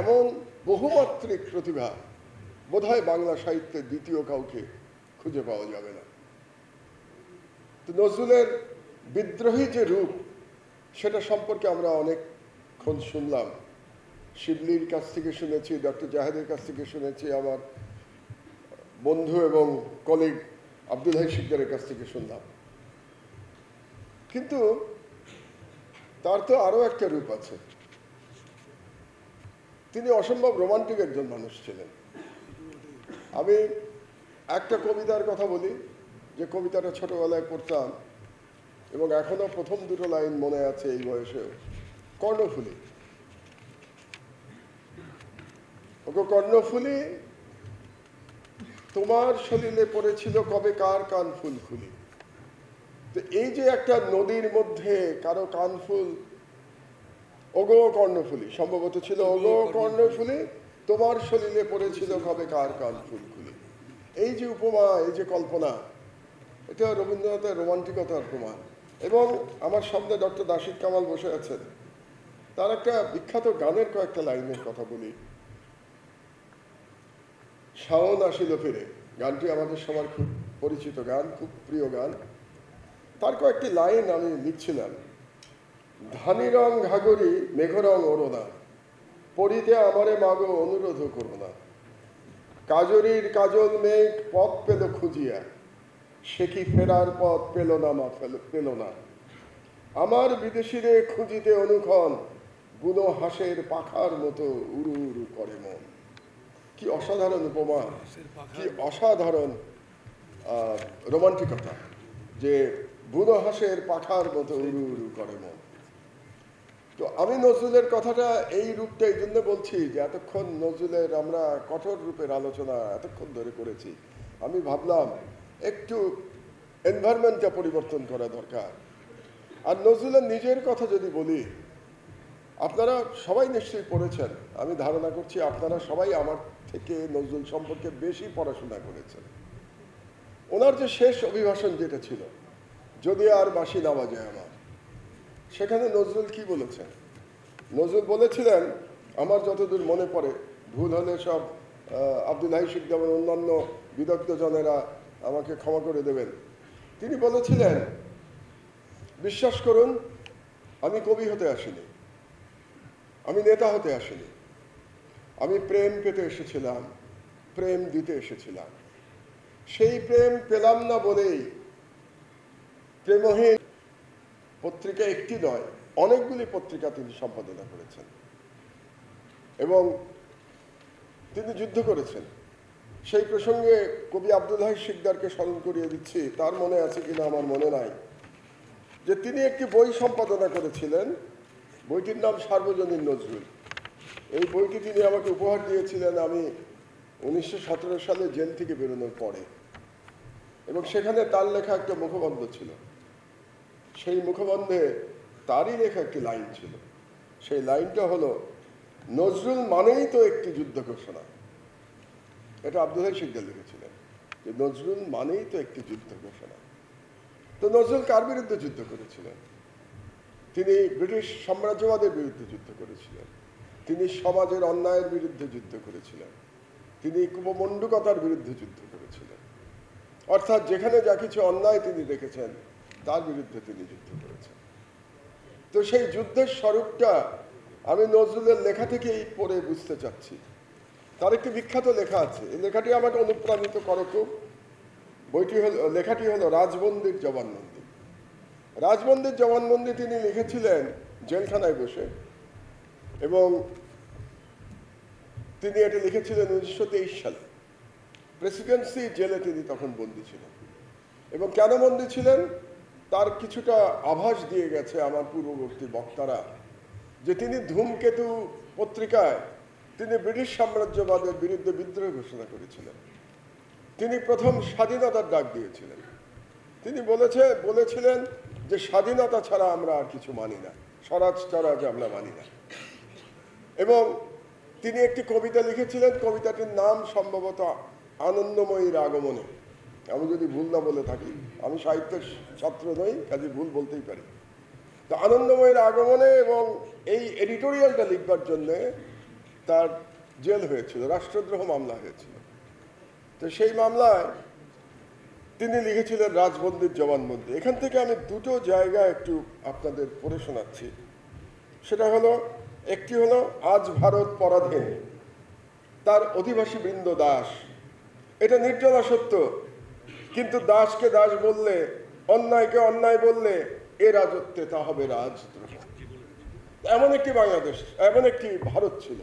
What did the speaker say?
এমন বহুমাত্রিক প্রতিভা বোধহয় বাংলা সাহিত্যের দ্বিতীয় কাউকে খুঁজে পাওয়া যাবে না। তো নজরুলের বিদ্রোহী যে রূপ, সেটা সম্পর্কে আমরা অনেকক্ষণ শুনলাম। শিবলির কাছ থেকে শুনেছি, ডক্টর জাহেদের কাছ থেকে শুনেছি, আমার বন্ধু এবং কলিগ আব্দুল হাই শিকদারের কাছ থেকে শুনলাম। কিন্তু তার তো আরও একটা রূপ আছে। তিনি অসম্ভব রোমান্টিক একজন মানুষ ছিলেন। আমি একটা কবিতার কথা বলি, যে কবিতাটা ছোটবেলায় পড়তাম, এবং এখনও প্রথম দুটো লাইন মনে আছে এই বয়সেও। কর্ণফুলী। ওকে কর্ণফুলী, তোমার শরীরে পড়েছিল কবে কার কান ফুল ফুলি তো এই যে একটা নদীর মধ্যে কারও কান ফুল ওগো কর্ণফুলি সম্ভবত ছিল ওগো কর্ণফুলি তোমার শরীরে পড়েছিল কবে কার কান ফুল ফুলি এই যে উপমা এই যে কল্পনা এটা রবীন্দ্রনাথের রোমান্টিকতার প্রমাণ। এবং আমার সামনে ডক্টর দাসিদ কামাল বসে আছেন। তার একটা বিখ্যাত গানের কয়েকটা লাইনের কথা বলি। শাওন আসিল ফিরে। গানটি আমাদের সবার খুব পরিচিত গান খুব প্রিয় গান। তার কয়েকটি লাইন আমি লিখছিলাম। ধানি রং ঘাগরি মেঘ রং ওরোনা পড়িতে আমারে মাগো অনুরোধ করো না। কাজরির কাজল মেঘ পথ পেল খুঁজিয়া। সে কি ফেরার পথ পেল না মা ফেল- পেল না। আমার বিদেশিরে খুঁজিতে অনুক্ষণ বুনো হাঁসের পাখার মতো উড়ু উড়ু করে মন। কি অসাধারণ উপমা কি অসাধারণ রোমান্টিকতা যে বুনো হাঁসের পাখার মতো উড়ু উড়ু করে মন। আমি নজরুলের কথাটা এই রূপটা এই জন্য বলছি যে এতক্ষণ নজরুলের আমরা কঠোর রূপের আলোচনা এতক্ষণ ধরে করেছি। আমি ভাবলাম একটু এনভায়রনমেন্টটা পরিবর্তন করা দরকার। আর নজরুলের নিজের কথা যদি বলি, আপনারা সবাই নিশ্চয়ই পড়েছেন। আমি ধারণা করছি আপনারা সবাই আমার থেকে নজরুল সম্পর্কে বেশি পড়াশোনা করেছেন। ওনার যে শেষ অভিভাষণ যেটা ছিল, যদি আর বাঁশি না বাজে আমার। সেখানে নজরুল কি বলেছেন? নজরুল বলেছিলেন, আমার যতদূর মনে পড়ে, ভুল হলে সব আব্দুল হাই যেমন অন্যান্য বিদগ্ধজনেরা আমাকে ক্ষমা করে দেবেন। তিনি বলেছিলেন, বিশ্বাস করুন, আমি কবি হতে আসিনি। আমি নেতা হতে আসিনি। আমি প্রেম পেতে এসেছিলাম, প্রেম দিতে এসেছিলাম। সেই প্রেম পেলাম না বলেই প্রেমহীন পত্রিকা একটি নয় অনেকগুলি পত্রিকা তিনি সম্পাদনা করেছেন। এবং তিনি যুদ্ধ করেছেন। সেই প্রসঙ্গে কবি আব্দুল হাই শিকদারকে স্মরণ করিয়ে দিচ্ছি। তার মনে আছে কিনা আমার মনে নাই। যে তিনি একটি বই সম্পাদনা করেছিলেন। বইটির নাম সার্বজনীন নজরুল। এই বইটি তিনি আমাকে উপহার দিয়েছিলেন আমি উনিশশো সতেরো সালে জেল থেকে বেরোনোর পরে। এবং সেখানে তার লেখা একটা মুখবন্ধ ছিল। সেই মুখবন্ধে তারই লেখা একটি লাইন ছিল। সেই লাইনটা হলো, নজরুল মানেই তো একটি যুদ্ধ ঘোষণা। এটা আব্দুল হাই শিকদার লিখেছিলেন যে, নজরুল মানেই তো একটি যুদ্ধ ঘোষণা। তো নজরুল কার বিরুদ্ধে যুদ্ধ করেছিলেন? তিনি ব্রিটিশ সাম্রাজ্যবাদের বিরুদ্ধে যুদ্ধ করেছিলেন। তিনি সমাজের অন্যায়ের বিরুদ্ধে যুদ্ধ করেছিলেন। তিনি কুপমণ্ডুকতার বিরুদ্ধে যুদ্ধ করেছিলেন। অর্থাৎ যেখানে যা কিছু অন্যায় তিনি দেখেছেন, তার বিরুদ্ধে তিনি যুদ্ধ করেছেন। তো সেই যুদ্ধের স্বরূপটা আমি নজরুলের লেখা থেকেই পড়ে বুঝতে চাচ্ছি। তার একটি বিখ্যাত লেখা আছে। এই লেখাটি আমাকে অনুপ্রাণিত করে খুব। বইটি হল, লেখাটি হলো রাজবন্দির জবানবন্দি। রাজবন্দির জবানবন্দি তিনি লিখেছিলেন জেলখানায় বসে এবং তিনি এটি লিখেছিলেন উনিশশো তেইশ সালে। প্রেসিডেন্সি জেলে তিনি তখন বন্দী ছিলেন। এবং কেন বন্দী ছিলেন? তার কিছুটা আভাস দিয়ে গেছে আমার পূর্ববর্তী বক্তারা, যে তিনি ধূমকেতু পত্রিকায় তিনি ব্রিটিশ সাম্রাজ্যবাদের বিরুদ্ধে বিদ্রোহ ঘোষণা করেছিলেন। তিনি প্রথম স্বাধীনতার ডাক দিয়েছিলেন। তিনি বলেছে, বলেছিলেন যে স্বাধীনতা ছাড়া আমরা আর কিছু মানি না, স্বরাজ স্বরাজ আমরা মানি না। এবং তিনি একটি কবিতা লিখেছিলেন, কবিতাটির নাম সম্ভবত আনন্দময়ীর আগমনে। আমি যদি ভুল না বলে থাকি, আমি সাহিত্যের ছাত্র নই, কাজে ভুল বলতেই পারি। তো আনন্দময়ের আগমনে এবং এই এডিটোরিয়ালটা লিখবার জন্যে তার জেল হয়েছিল, রাষ্ট্রদ্রোহ মামলা হয়েছিল। তো সেই মামলায় তিনি লিখেছিলেন রাজবন্দির জবানবন্দি। এখান থেকে আমি দুটো জায়গা একটু আপনাদের পড়ে শোনাচ্ছি। সেটা হলো, একটি হলো আজ ভারত পরাধীন, তার অধিবাসী বৃন্দ দাস। এটা নির্জলা সত্য। কিন্তু দাসকে দাস বললে, অন্যায়কে অন্যায় বললে, এ রাজত্বে তা হবে রাজদ্রোহ। এমন একটি বাংলাদেশ, এমন একটি ভারত ছিল।